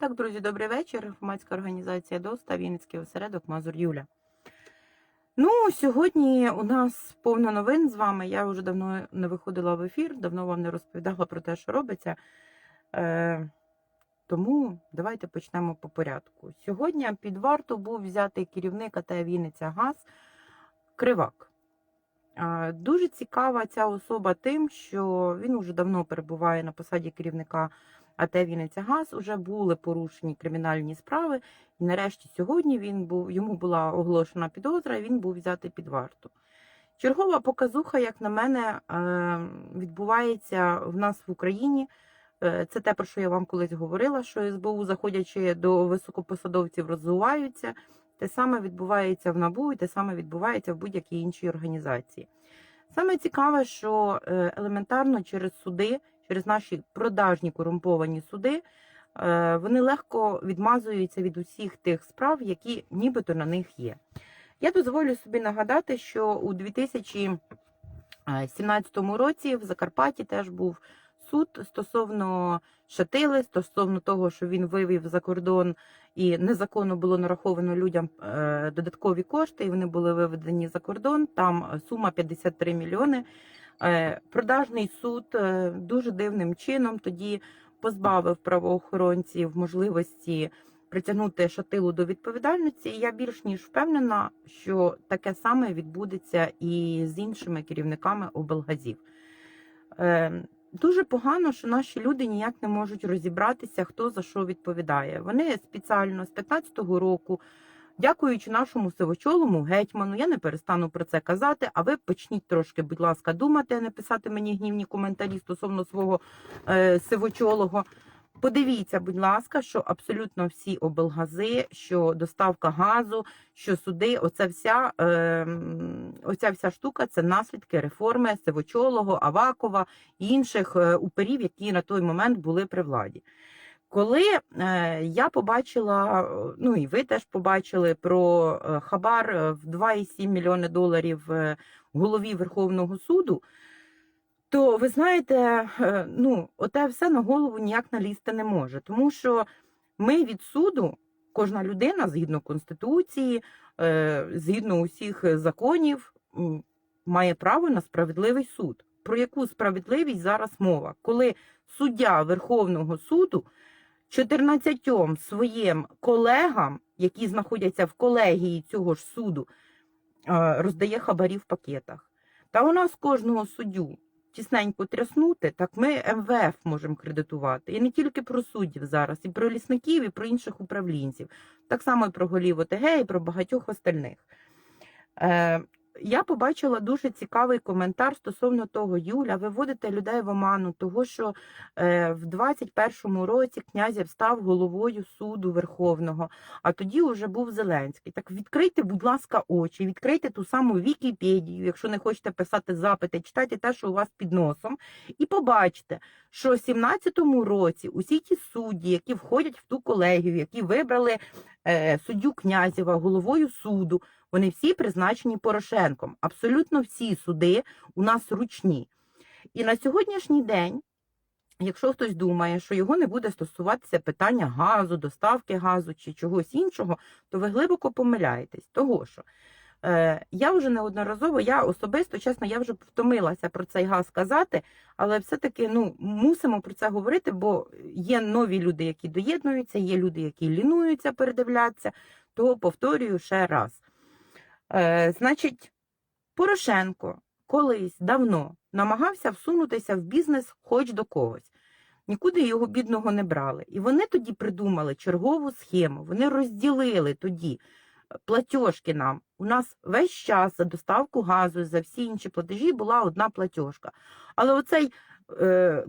Так, друзі, добрий вечір. Громадська організація ДОСТА, Вінницький осередок Мазур Юля. Ну, сьогодні у нас повно новин з вами. Я вже давно не виходила в ефір, давно вам не розповідала про те, що робиться. Е, тому давайте почнемо по порядку. Сьогодні під варту був взятий керівник АТ Вінниця ГАЗ Кривак. Е, дуже цікава ця особа тим, що він уже давно перебуває на посаді керівника АТ Вінниця ГАЗ. Уже були порушені кримінальні справи. І нарешті сьогодні він був, йому була оголошена підозра, і він був взятий під варту. Чергова показуха, як на мене, е, відбувається в нас в Україні. Е, Це те, про що я вам колись говорила, що СБУ, заходячи до високопосадовців, розвиваються. Те саме відбувається в НАБУ, і те саме відбувається в будь-якій іншій організації. Саме цікаве, що е, елементарно через суди, через наші продажні корумповані суди, е, вони легко відмазуються від усіх тих справ, які нібито на них є. Я дозволю собі нагадати, що у 2017 році в Закарпатті теж був суд стосовно Шатили, стосовно того, що він вивів за кордон і незаконно було нараховано людям е, додаткові кошти, і вони були виведені за кордон. Там сума 53 мільйони. Е, Продажний суд е, дуже дивним чином тоді позбавив правоохоронців можливості притягнути шатилу до відповідальності. Я більш ніж впевнена, що таке саме відбудеться і з іншими керівниками облгазів. Е, Дуже погано, що наші люди ніяк не можуть розібратися, хто за що відповідає. Вони спеціально з 15-го року, дякуючи нашому сивочолому гетьману, я не перестану про це казати. А ви почніть трошки, будь ласка, думати, а не писати мені гнівні коментарі стосовно свого е, сивочолого. Подивіться, будь ласка, що абсолютно всі облгази, що доставка газу, що суди, оця вся, е, оця вся штука це наслідки реформи Сивочолого, Авакова і інших е, уперів, які на той момент були при владі. Коли е, я побачила, е, ну і ви теж побачили про е, хабар в 2,7 мільйони доларів голові Верховного суду, то ви знаєте, ну, оте все на голову ніяк налізти не може. Тому що ми від суду, кожна людина, згідно Конституції, згідно усіх законів, має право на справедливий суд. Про яку справедливість зараз мова? Коли суддя Верховного суду 14 своїм колегам, які знаходяться в колегії цього ж суду, е, роздає хабарі в пакетах. Та у нас кожного суддю тісненько тряснути, так ми МВФ можемо кредитувати. І не тільки про суддів зараз, і про лісників, і про інших управлінців. Так само і про голів ОТГ, і про багатьох остальних. Я побачила дуже цікавий коментар стосовно того, Юля, ви вводите людей в оману, того, що е, в 21-му році князів став головою суду Верховного, а тоді вже був Зеленський. Так відкрийте, будь ласка, очі, відкрийте ту саму Вікіпедію, якщо не хочете писати запити, читайте те, що у вас під носом, і побачите, що в 17-му році усі ті судді, які входять в ту колегію, які вибрали е, суддю Князєва головою суду, вони всі призначені Порошенком. Абсолютно всі суди у нас ручні. І на сьогоднішній день, якщо хтось думає, що його не буде стосуватися питання газу, доставки газу чи чогось іншого, то ви глибоко помиляєтесь. Того що е, я вже неодноразово, я особисто, чесно, я вже втомилася про цей газ казати, але все-таки ну, мусимо про це говорити, бо є нові люди, які доєднуються, є люди, які лінуються передивлятися. Того повторюю ще раз. Е, значить, Порошенко колись давно намагався всунутися в бізнес хоч до когось. Нікуди його бідного не брали. І вони тоді придумали чергову схему. Вони розділили тоді е, платіжки нам. У нас весь час за доставку газу, за всі інші платежі була одна платіжка. Але оцей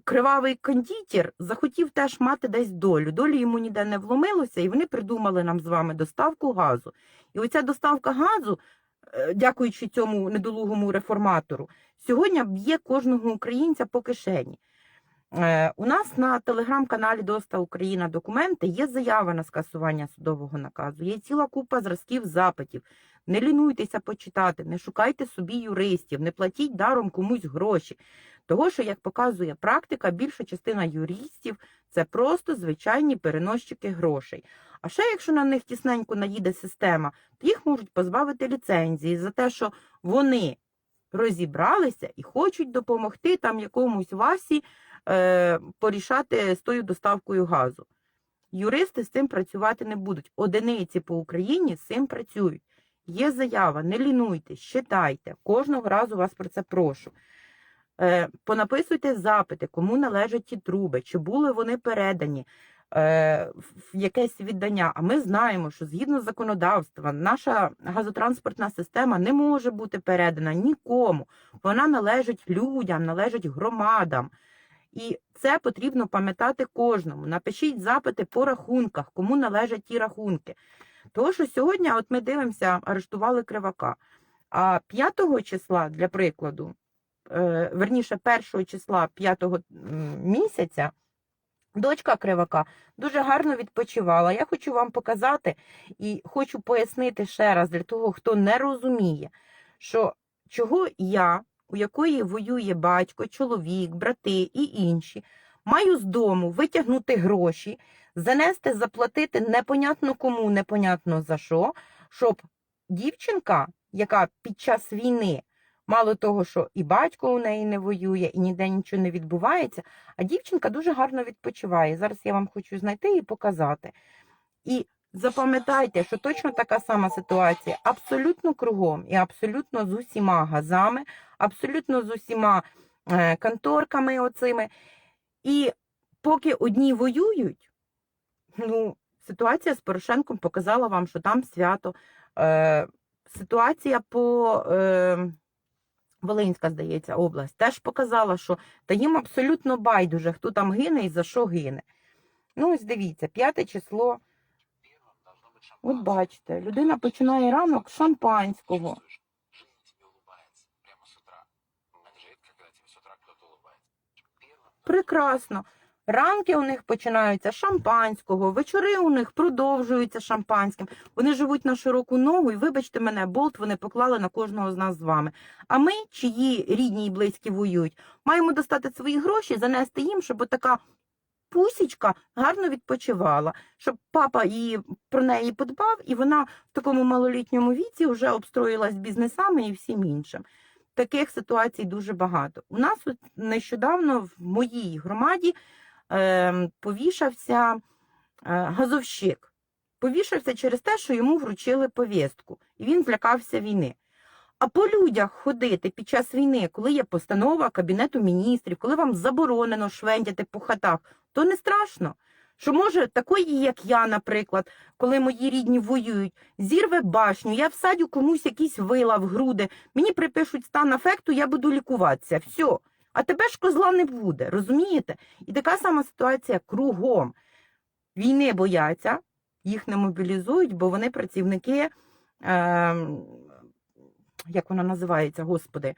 кривавий кондитер захотів теж мати десь долю. Долі йому ніде не вломилося, і вони придумали нам з вами доставку газу. І оця доставка газу, е, дякуючи цьому недолугому реформатору, сьогодні б'є кожного українця по кишені. Е, У нас на телеграм-каналі Доста Україна документи є заява на скасування судового наказу. Є ціла купа зразків запитів. Не лінуйтеся почитати, не шукайте собі юристів, не платіть даром комусь гроші. Того, що, як показує практика, більша частина юристів це просто звичайні переносчики грошей. А ще якщо на них тісненько наїде система, то їх можуть позбавити ліцензії за те, що вони розібралися і хочуть допомогти там якомусь Васі е, порішати з тою доставкою газу. Юристи з цим працювати не будуть. Одиниці по Україні з цим працюють. Є заява, не лінуйтесь, читайте. Кожного разу вас про це прошу. Е, понаписуйте запити, кому належать ті труби, чи були вони передані е, в якесь віддання. А ми знаємо, що згідно законодавства, наша газотранспортна система не може бути передана нікому. Вона належить людям, належить громадам. І це потрібно пам'ятати кожному. Напишіть запити по рахунках, кому належать ті рахунки. Тому що сьогодні, от ми дивимося, арештували кривака. А 5 числа, для прикладу, верніше, 1 числа 5 місяця, дочка кривака дуже гарно відпочивала. Я хочу вам показати і хочу пояснити ще раз для того, хто не розуміє, що чого я, у якої воює батько, чоловік, брати і інші, маю з дому витягнути гроші, занести, заплатити непонятно кому, непонятно за що, щоб дівчинка, яка під час війни, мало того, що і батько у неї не воює, і ніде нічого не відбувається, а дівчинка дуже гарно відпочиває. Зараз я вам хочу знайти і показати. І запам'ятайте, що точно така сама ситуація абсолютно кругом і абсолютно з усіма газами, абсолютно з усіма е, конторками оцими. І поки одні воюють, ну, ситуація з Порошенком показала вам, що там свято. Е, ситуація по е, Волинська, здається, область теж показала, що та їм абсолютно байдуже, хто там гине і за що гине. Ну, ось дивіться, п'яте число. От бачите, людина починає ранок з шампанського. Жизнь тебе улыбается прямо с утра. Это же редко, когда тебе с утра кто-то улыбается. Первым Прекрасно. Ранки у них починаються шампанського, вечори у них продовжуються шампанським. Вони живуть на широку ногу, і вибачте мене, болт вони поклали на кожного з нас з вами. А ми, чиї рідні і близькі воюють, маємо достати свої гроші, занести їм, щоб така пусічка гарно відпочивала, щоб папа її про неї подбав, і вона в такому малолітньому віці вже обстроїлась бізнесами і всім іншим. Таких ситуацій дуже багато. У нас нещодавно в моїй громаді повішався е, газовщик. Повішався через те, що йому вручили повістку, і він злякався війни. А по людях ходити під час війни, коли є постанова Кабінету міністрів, коли вам заборонено швендяти по хатах, то не страшно. Що може такої, як я, наприклад, коли мої рідні воюють, зірве башню, я всадю комусь якісь вила в груди, мені припишуть стан афекту, я буду лікуватися. Все. А тебе ж козла не буде, розумієте? І така сама ситуація кругом. Війни бояться, їх не мобілізують, бо вони працівники, е, як вона називається, господи,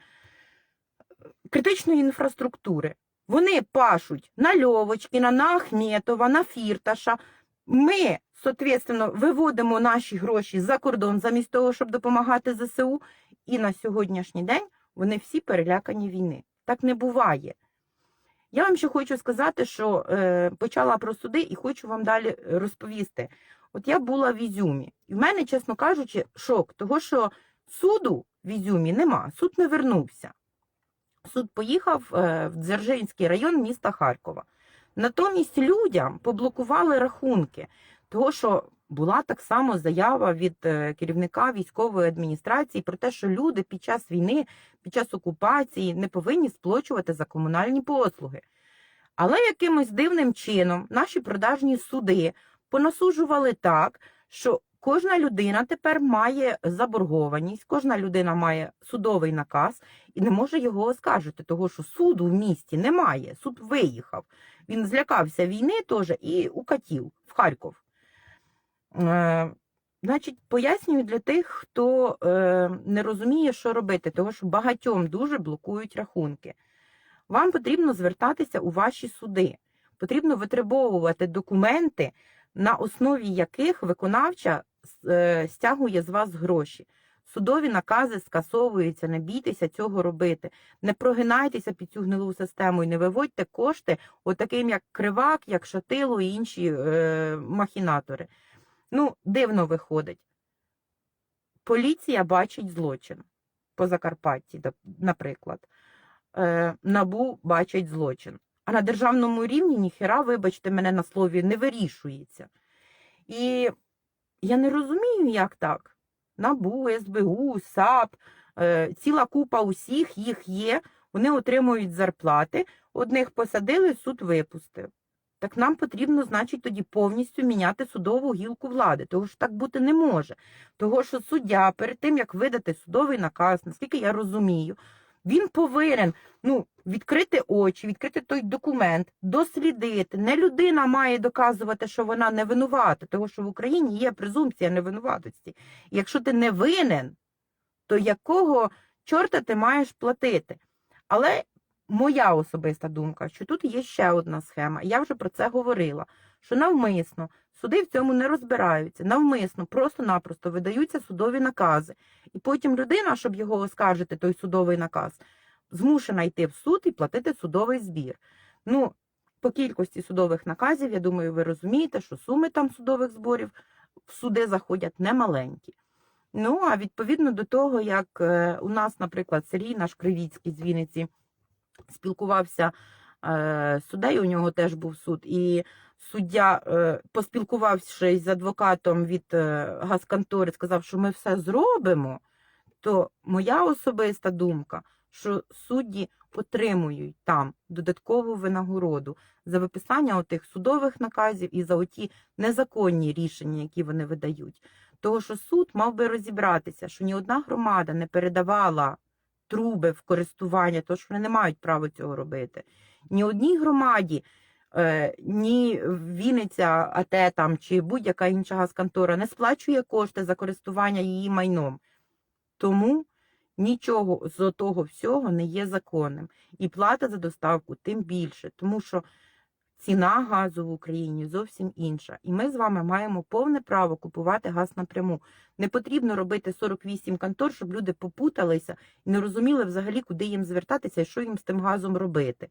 критичної інфраструктури. Вони пашуть на Льовочки, на Ахметова, на Фірташа. Ми, соответственно, виводимо наші гроші за кордон замість того, щоб допомагати ЗСУ. І на сьогоднішній день вони всі перелякані війни. Так не буває. Я вам ще хочу сказати, що е, почала про суди і хочу вам далі розповісти. От я була в Ізюмі, і в мене, чесно кажучи, шок, того що суду в Ізюмі нема, суд не вернувся. Суд поїхав е, в Дзержинський район міста Харкова. Натомість людям поблокували рахунки, того що була так само заява від е, керівника військової адміністрації про те, що люди під час війни, під час окупації не повинні сплачувати за комунальні послуги. Але якимось дивним чином наші продажні суди понасуджували так, що кожна людина тепер має заборгованість, кожна людина має судовий наказ і не може його оскаржити, того що суду в місті немає. Суд виїхав. Він злякався війни теж і укатів в Харків. Е, Значить, пояснюю для тих, хто е, не розуміє, що робити, тому що багатьом дуже блокують рахунки. Вам потрібно звертатися у ваші суди. Потрібно витребовувати документи, на основі яких виконавча е, стягує з вас гроші. Судові накази скасовуються, не бійтеся цього робити. Не прогинайтеся під цю гнилу систему і не виводьте кошти отаким, як кривак, як шатило і інші е, махінатори. Ну, дивно виходить. Поліція бачить злочин по Закарпатті, наприклад. Е, Набу бачить злочин. А на державному рівні ніхера, вибачте мене на слові, не вирішується. І я не розумію, як так. НАБУ, СБУ, САП, е, ціла купа усіх їх є, вони отримують зарплати, одних посадили, суд випустив. Так нам потрібно, значить, тоді повністю міняти судову гілку влади, того що так бути не може. Того, що суддя перед тим, як видати судовий наказ, наскільки я розумію, він повинен ну, відкрити очі, відкрити той документ, дослідити. Не людина має доказувати, що вона не винувата, тому що в Україні є презумпція невинуватості. І якщо ти не винен, то якого чорта ти маєш платити? Але моя особиста думка, що тут є ще одна схема. Я вже про це говорила. Що навмисно суди в цьому не розбираються, навмисно, просто-напросто видаються судові накази. І потім людина, щоб його оскаржити, той судовий наказ, змушена йти в суд і платити судовий збір. Ну, по кількості судових наказів, я думаю, ви розумієте, що суми там судових зборів в суди заходять немаленькі. Ну, а відповідно до того, як е, у нас, наприклад, Сергій наш Кривіцький з Вінниці спілкувався е, з суддею, у нього теж був суд, і суддя, е, поспілкувавшись з адвокатом від е, газконтори, сказав, що ми все зробимо, то моя особиста думка, що судді отримують там додаткову винагороду за виписання отих судових наказів і за оті незаконні рішення, які вони видають. Того, що суд мав би розібратися, що ні одна громада не передавала труби в користування, тому що вони не мають права цього робити. Ні одній громаді, е, ні Вінниця АТ там, чи будь-яка інша газконтора не сплачує кошти за користування її майном. Тому нічого з того всього не є законним. І плата за доставку тим більше, тому що ціна газу в Україні зовсім інша. І ми з вами маємо повне право купувати газ напряму. Не потрібно робити 48 контор, щоб люди попуталися і не розуміли взагалі, куди їм звертатися і що їм з тим газом робити.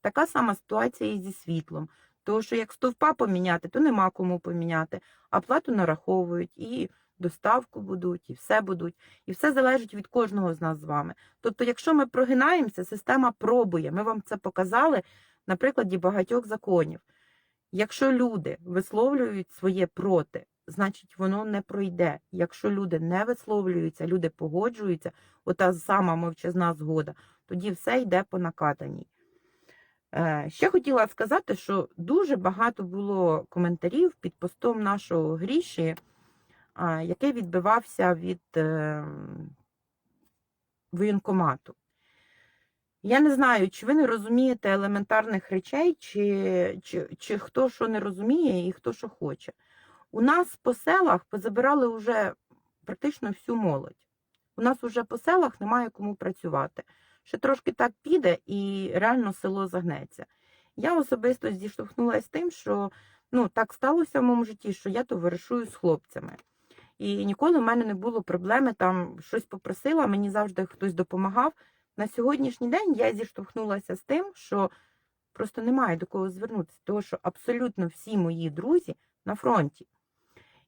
Така сама ситуація і зі світлом. Тому що як стовпа поміняти, то нема кому поміняти, а плату нараховують і доставку будуть, і все будуть. І все залежить від кожного з нас з вами. Тобто, якщо ми прогинаємося, система пробує. Ми вам це показали на прикладі багатьох законів. Якщо люди висловлюють своє проти, значить воно не пройде. Якщо люди не висловлюються, люди погоджуються, ота сама мовчазна згода, тоді все йде по накатаній. Е, Ще хотіла сказати, що дуже багато було коментарів під постом нашого Гріші, який відбивався від е, воєнкомату. Я не знаю, чи ви не розумієте елементарних речей, чи, чи, чи хто що не розуміє і хто що хоче. У нас по селах позабирали вже практично всю молодь. У нас вже по селах немає кому працювати. Ще трошки так піде, і реально село загнеться. Я особисто зіштовхнулася з тим, що ну, так сталося в моєму житті, що я товаришую з хлопцями. І ніколи в мене не було проблеми там щось попросила, мені завжди хтось допомагав. На сьогоднішній день я зіштовхнулася з тим, що просто немає до кого звернутися, тому що абсолютно всі мої друзі на фронті.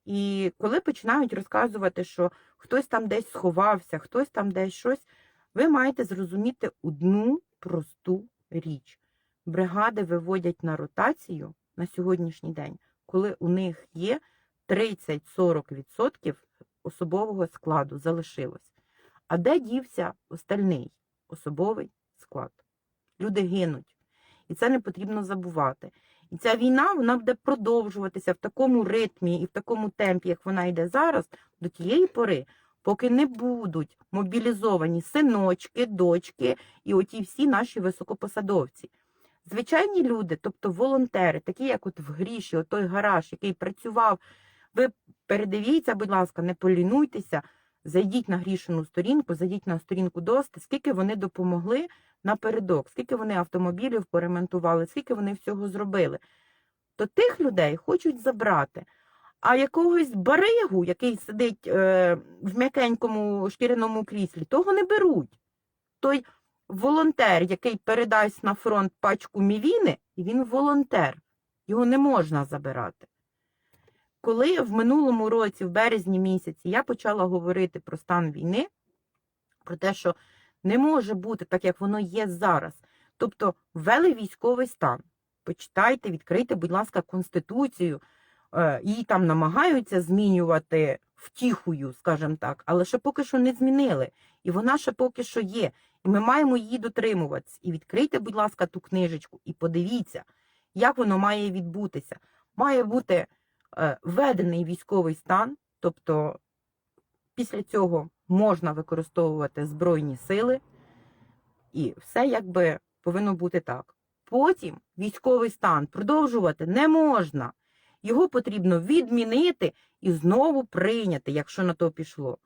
І коли починають розказувати, що хтось там десь сховався, хтось там десь щось, ви маєте зрозуміти одну просту річ. Бригади виводять на ротацію на сьогоднішній день, коли у них є 30-40% особового складу залишилось. А де дівся остальний особовий склад? Люди гинуть. І це не потрібно забувати. І ця війна вона буде продовжуватися в такому ритмі і в такому темпі, як вона йде зараз, до тієї пори, поки не будуть мобілізовані синочки, дочки і оті всі наші високопосадовці. Звичайні люди, тобто волонтери, такі як от в Гріші, той гараж, який працював. Ви передивіться, будь ласка, не полінуйтеся, зайдіть на грішину сторінку, зайдіть на сторінку ДОСТи, скільки вони допомогли напередок, скільки вони автомобілів поремонтували, скільки вони всього зробили. То тих людей хочуть забрати. А якогось баригу, який сидить е, в м'якенькому шкіряному кріслі, того не беруть. Той волонтер, який передасть на фронт пачку мівіни, він волонтер. Його не можна забирати. Коли в минулому році, в березні місяці, я почала говорити про стан війни, про те, що не може бути так, як воно є зараз. Тобто ввели військовий стан. Почитайте, відкрийте, будь ласка, Конституцію. Е, Її там намагаються змінювати втіхою, скажімо так, але ще поки що не змінили. І вона ще поки що є. І ми маємо її дотримуватися. І відкрийте, будь ласка, ту книжечку і подивіться, як воно має відбутися. Має бути введений військовий стан, тобто після цього можна використовувати збройні сили, і все якби повинно бути так. Потім військовий стан продовжувати не можна. Його потрібно відмінити і знову прийняти, якщо на то пішло.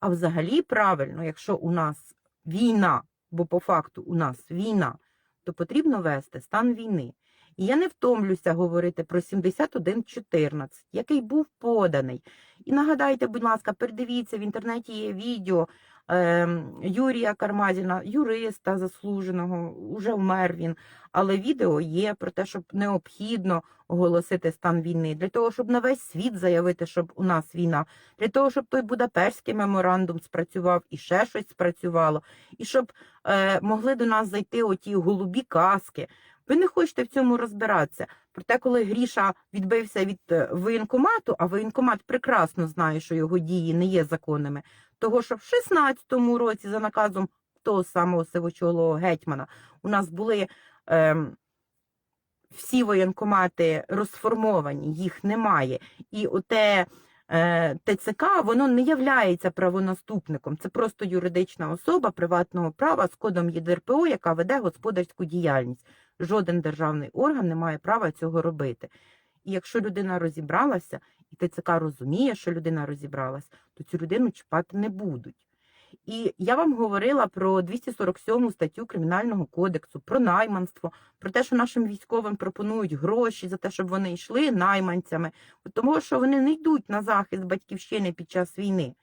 А взагалі правильно, якщо у нас війна, бо по факту у нас війна, то потрібно вести стан війни. І я не втомлюся говорити про 71.14, який був поданий. І нагадайте, будь ласка, передивіться, в інтернеті є відео е, Юрія Кармазіна, юриста заслуженого, уже вмер він. Але відео є про те, щоб необхідно оголосити стан війни, для того, щоб на весь світ заявити, щоб у нас війна, для того, щоб той Будапештський меморандум спрацював і ще щось спрацювало, і щоб е, могли до нас зайти оті голубі каски. Ви не хочете в цьому розбиратися. Проте, коли Гріша відбився від е, воєнкомату, а воєнкомат прекрасно знає, що його дії не є законними, того що в 16-му році за наказом того самого сивочолого гетьмана у нас були ем, всі воєнкомати розформовані, їх немає. І оте е, ТЦК воно не являється правонаступником. Це просто юридична особа приватного права з кодом ЄДРПО, яка веде господарську діяльність. Жоден державний орган не має права цього робити. І якщо людина розібралася, і ТЦК розуміє, що людина розібралась, то цю людину чіпати не будуть. І я вам говорила про 247 статтю Кримінального кодексу, про найманство, про те, що нашим військовим пропонують гроші за те, щоб вони йшли найманцями, тому що вони не йдуть на захист батьківщини під час війни.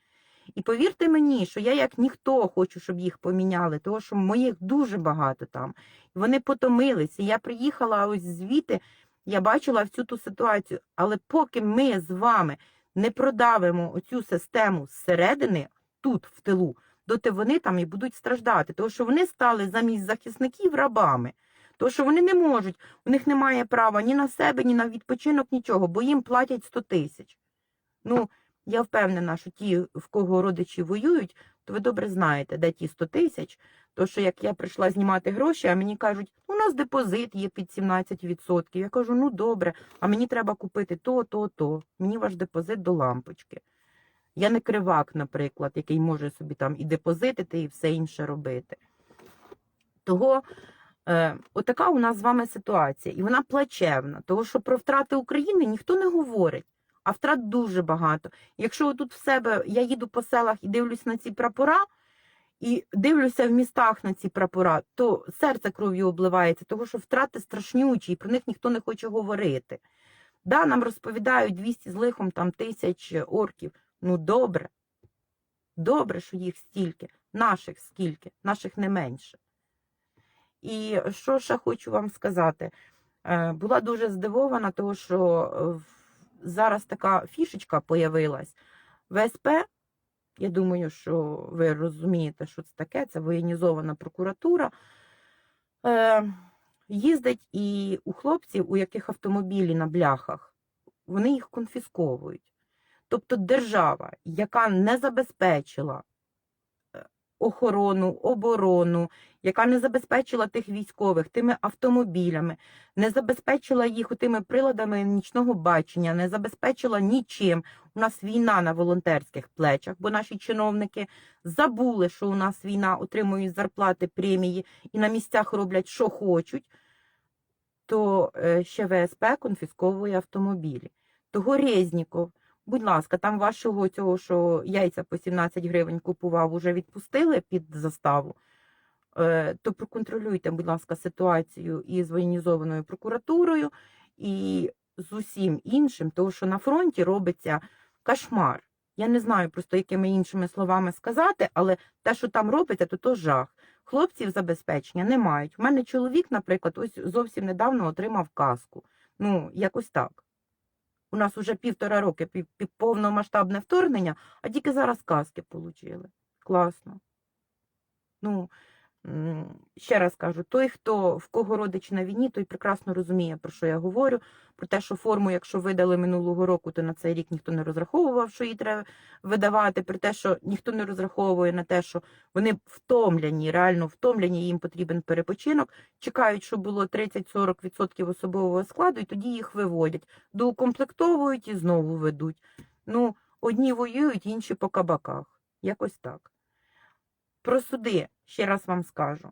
І повірте мені, що я як ніхто хочу, щоб їх поміняли, тому що моїх дуже багато там. Вони потомилися. Я приїхала ось звідти, я бачила всю ту ситуацію. Але поки ми з вами не продавимо оцю систему зсередини, тут, в тилу, доти вони там і будуть страждати. Тому що вони стали замість захисників рабами. Тому що вони не можуть, у них немає права ні на себе, ні на відпочинок, нічого, бо їм платять 100 тисяч. Ну, я впевнена, що ті, в кого родичі воюють, то ви добре знаєте, де ті 100 тисяч. То що як я прийшла знімати гроші, а мені кажуть, у нас депозит є під 17%. Я кажу, ну добре, а мені треба купити то, то, то. Мені ваш депозит до лампочки. Я не кривак, наприклад, який може собі там і депозитити, і все інше робити. Того е, отака у нас з вами ситуація, і вона плачевна, тому що про втрати України ніхто не говорить, а втрат дуже багато. Якщо тут в себе я їду по селах і дивлюсь на ці прапора, і дивлюся в містах на ці прапора, то серце кров'ю обливається, тому що втрати страшнючі, і про них ніхто не хоче говорити. Да, нам розповідають 200 з лихом там тисяч орків. Ну добре. Добре, що їх стільки, наших скільки, наших не менше. І що ще хочу вам сказати? Е, Була дуже здивована, тому що е, в- зараз така фішечка появилась. ВСП, я думаю, що ви розумієте, що це таке, це воєнізована прокуратура. Е, Їздить і у хлопців, у яких автомобілі на бляхах, вони їх конфісковують. Тобто держава, яка не забезпечила охорону, оборону, яка не забезпечила тих військових тими автомобілями, не забезпечила їх тими приладами нічного бачення, не забезпечила нічим. У нас війна на волонтерських плечах, бо наші чиновники забули, що у нас війна, отримують зарплати, премії і на місцях роблять, що хочуть, то е, ще ВСП конфісковує автомобілі. Того Резніков, будь ласка, там вашого цього, що яйця по 17 гривень купував, уже відпустили під заставу. Е, То проконтролюйте, будь ласка, ситуацію із воєнізованою прокуратурою і з усім іншим, тому що на фронті робиться кошмар. Я не знаю просто, якими іншими словами сказати, але те, що там робиться, то то жах. Хлопців забезпечення не мають. У мене чоловік, наприклад, ось зовсім недавно отримав каску. Ну, якось так. У нас уже півтора роки пів- пів- повномасштабне вторгнення, а тільки зараз каски отримали. Класно. Ну, ще раз кажу, той, хто в кого родич на війні, той прекрасно розуміє, про що я говорю. Про те, що форму, якщо видали минулого року, то на цей рік ніхто не розраховував, що її треба видавати. Про те, що ніхто не розраховує на те, що вони втомлені, реально втомлені, їм потрібен перепочинок. Чекають, щоб було 30-40% особового складу, і тоді їх виводять, доукомплектовують і знову ведуть. Ну, одні воюють, інші по кабаках. Якось так. Про суди, ще раз вам скажу.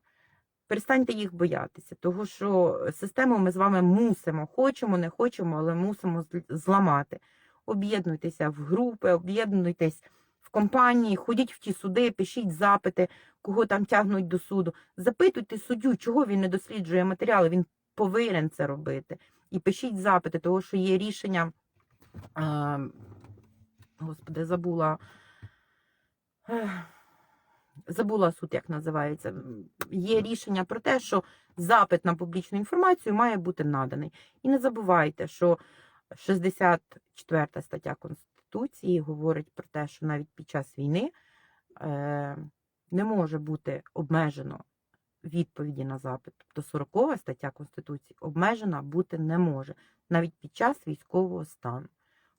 Перестаньте їх боятися, тому що систему ми з вами мусимо, хочемо, не хочемо, але мусимо зламати. Об'єднуйтеся в групи, об'єднуйтесь в компанії, ходіть в ті суди, пишіть запити, кого там тягнуть до суду. Запитуйте суддю, чого він не досліджує матеріали, він повинен це робити. І пишіть запити, тому що є рішення. Господи, забула. Забула суд, як називається. Є рішення про те, що запит на публічну інформацію має бути наданий. І не забувайте, що 64 стаття Конституції говорить про те, що навіть під час війни е, не може бути обмежено відповіді на запит. Тобто 40 стаття Конституції обмежена бути не може навіть під час військового стану.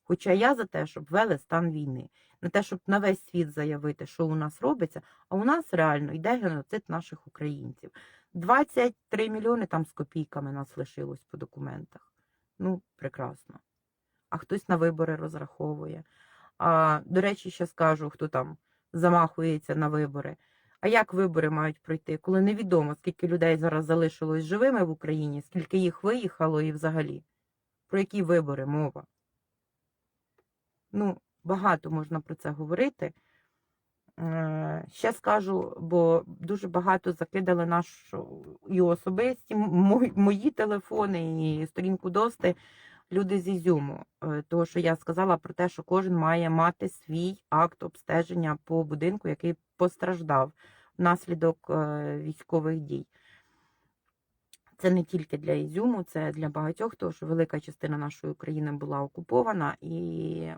Хоча я за те, щоб ввели стан війни, не те, щоб на весь світ заявити, що у нас робиться, а у нас реально йде геноцид наших українців. 23 мільйони там з копійками нас лишилось по документах. Ну, прекрасно. А хтось на вибори розраховує. А, до речі, ще скажу, хто там замахується на вибори. А як вибори мають пройти, коли невідомо, скільки людей зараз залишилось живими в Україні, скільки їх виїхало і взагалі? Про які вибори мова? Ну, багато можна про це говорити. Е, Ще скажу, бо дуже багато закидали нашу і особисті, мої, телефони, і сторінку дости люди з Ізюму. Е, Того, що я сказала про те, що кожен має мати свій акт обстеження по будинку, який постраждав внаслідок е, військових дій. Це не тільки для Ізюму, це для багатьох, тому що велика частина нашої України була окупована, і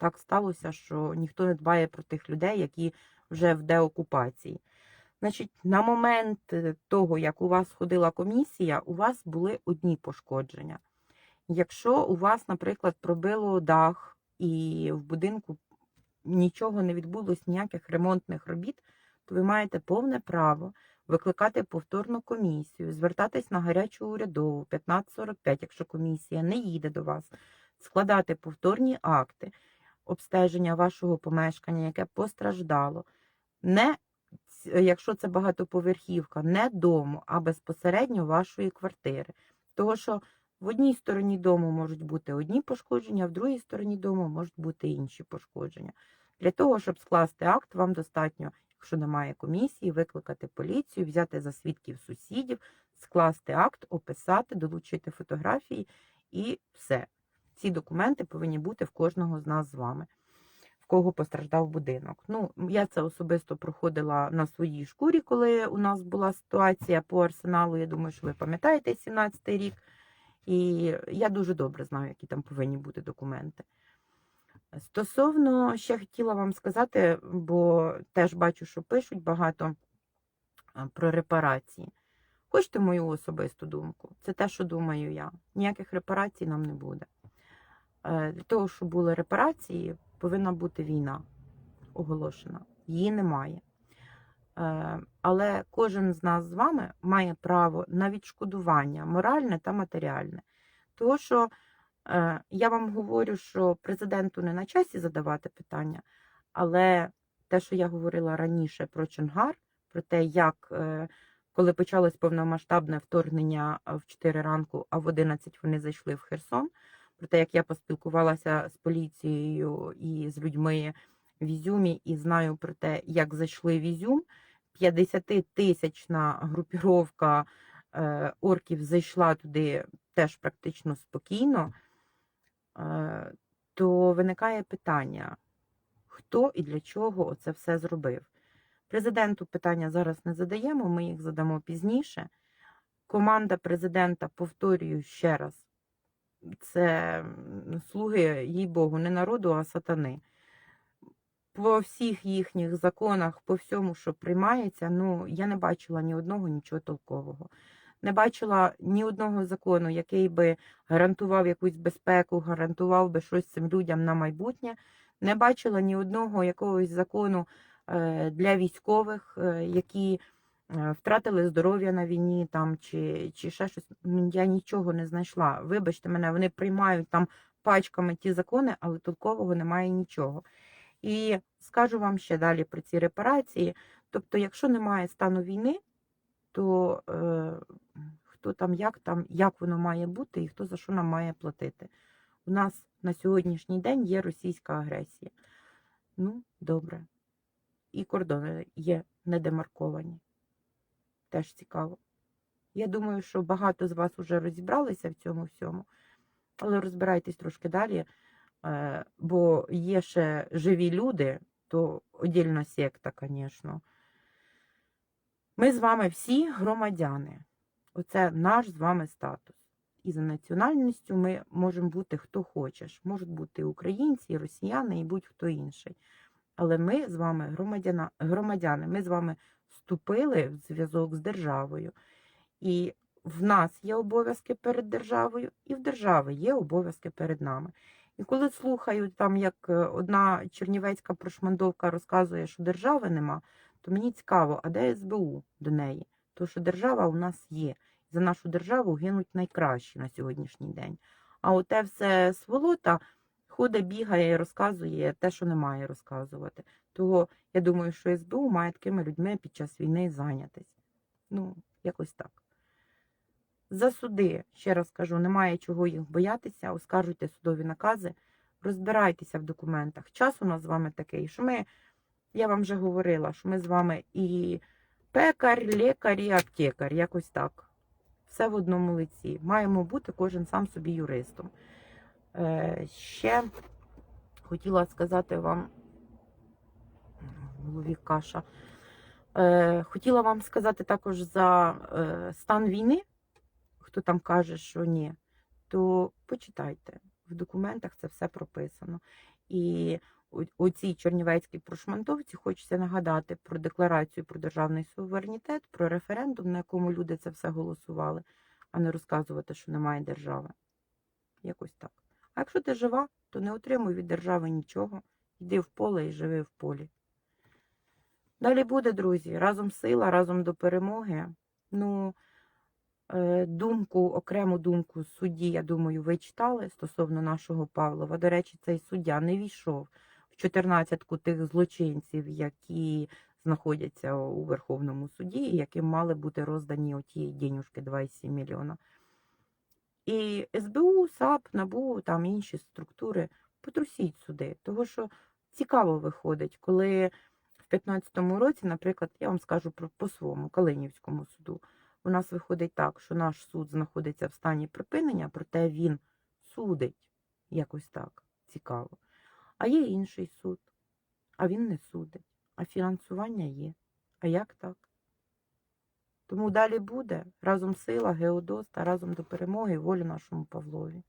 так сталося, що ніхто не дбає про тих людей, які вже в деокупації. Значить, на момент е, того, як у вас ходила комісія, у вас були одні пошкодження. Якщо у вас, наприклад, пробило дах і в будинку нічого не відбулось, ніяких ремонтних робіт, то ви маєте повне право викликати повторну комісію, звертатись на гарячу урядову 1545, якщо комісія не їде до вас, складати повторні акти обстеження вашого помешкання, яке постраждало, не якщо це багатоповерхівка, не дому, а безпосередньо вашої квартири. Того, що в одній стороні дому можуть бути одні пошкодження, в другій стороні дому можуть бути інші пошкодження. Для того, щоб скласти акт, вам достатньо, якщо немає комісії, викликати поліцію, взяти за свідків сусідів, скласти акт, описати, долучити фотографії і все. Ці документи повинні бути в кожного з нас з вами, в кого постраждав будинок. Ну, я це особисто проходила на своїй шкурі, коли у нас була ситуація по арсеналу. Я думаю, що ви пам'ятаєте 17-й рік. І я дуже добре знаю, які там повинні бути документи. Стосовно ще хотіла вам сказати, бо теж бачу, що пишуть багато про репарації. Хочете мою особисту думку? Це те, що думаю я. Ніяких репарацій нам не буде. Е, Для того, щоб були репарації, повинна бути війна оголошена. Її немає. Е, Але кожен з нас з вами має право на відшкодування моральне та матеріальне. Тому що е, я вам говорю, що президенту не на часі задавати питання, але те, що я говорила раніше про Чонгар, про те, як коли почалось повномасштабне вторгнення в 4 ранку, а в 11 вони зайшли в Херсон, про те, як я поспілкувалася з поліцією і з людьми в Ізюмі, і знаю про те, як зайшли в Ізюм. 50-тисячна групіровка е, орків зайшла туди теж практично спокійно, е, то виникає питання, хто і для чого це все зробив. Президенту питання зараз не задаємо, ми їх задамо пізніше. Команда президента, повторюю ще раз, це слуги, їй Богу, не народу, а сатани. По всіх їхніх законах, по всьому, що приймається, ну я не бачила ні одного нічого толкового. Не бачила ні одного закону, який би гарантував якусь безпеку, гарантував би щось цим людям на майбутнє. Не бачила ні одного якогось закону е, для військових, е, які втратили здоров'я на війні там чи, чи ще щось. Я нічого не знайшла. Вибачте мене, вони приймають там пачками ті закони, але толкового немає нічого. І скажу вам ще далі про ці репарації. Тобто, якщо немає стану війни, то е, хто там, як там, як воно має бути і хто за що нам має платити. У нас на сьогоднішній день є російська агресія. Ну, добре. І кордони є недемарковані. Теж цікаво. Я думаю, що багато з вас вже розібралися в цьому всьому, але розбирайтесь трошки далі, е, бо є ще живі люди, то одільна секта, звісно. Ми з вами всі громадяни. Оце наш з вами статус. І за національністю ми можемо бути хто хочеш. Можуть бути українці, і росіяни і будь-хто інший. Але ми з вами громадяна, громадяни, ми з вами вступили в зв'язок з державою. І в нас є обов'язки перед державою, і в держави є обов'язки перед нами. І коли слухаю, там як е, одна чернівецька прошмандовка розказує, що держави нема, то мені цікаво, а де СБУ до неї? Тому що держава у нас є. За нашу державу гинуть найкращі на сьогоднішній день. А оте все сволота ходить, бігає і розказує те, що не має розказувати. Того я думаю, що СБУ має такими людьми під час війни зайнятись. Ну, якось так. За суди, ще раз кажу, немає чого їх боятися, оскаржуйте судові накази, розбирайтеся в документах. Час у нас з вами такий, що ми, я вам вже говорила, що ми з вами і пекар, лікар, і аптекар, якось так. Все в одному лиці. Маємо бути кожен сам собі юристом. Е, ще хотіла сказати вам, голові каша. Е, хотіла вам сказати також за е, стан війни, хто там каже, що ні, то почитайте. В документах це все прописано. І у цій Чернівецькій прошмантовці хочеться нагадати про декларацію про державний суверенітет, про референдум, на якому люди це все голосували, а не розказувати, що немає держави. Якось так. А якщо ти жива, то не отримуй від держави нічого. Йди в поле і живи в полі. Далі буде, друзі. Разом сила, разом до перемоги. Ну, е, думку, окрему думку судді, я думаю, ви читали стосовно нашого Павлова. До речі, цей суддя не війшов в 14-ку тих злочинців, які знаходяться у Верховному суді, і яким мали бути роздані оті денюжки 2,7 мільйона. І СБУ, САП, НАБУ, там інші структури потрусіть суди. Того, що цікаво виходить, коли в 15-му році, наприклад, я вам скажу про по своєму Калинівському суду. У нас виходить так, що наш суд знаходиться в стані припинення, проте він судить якось так цікаво. А є інший суд, а він не судить, а фінансування є. А як так? Тому далі буде разом сила, Геодоста, разом до перемоги, волю нашому Павлові.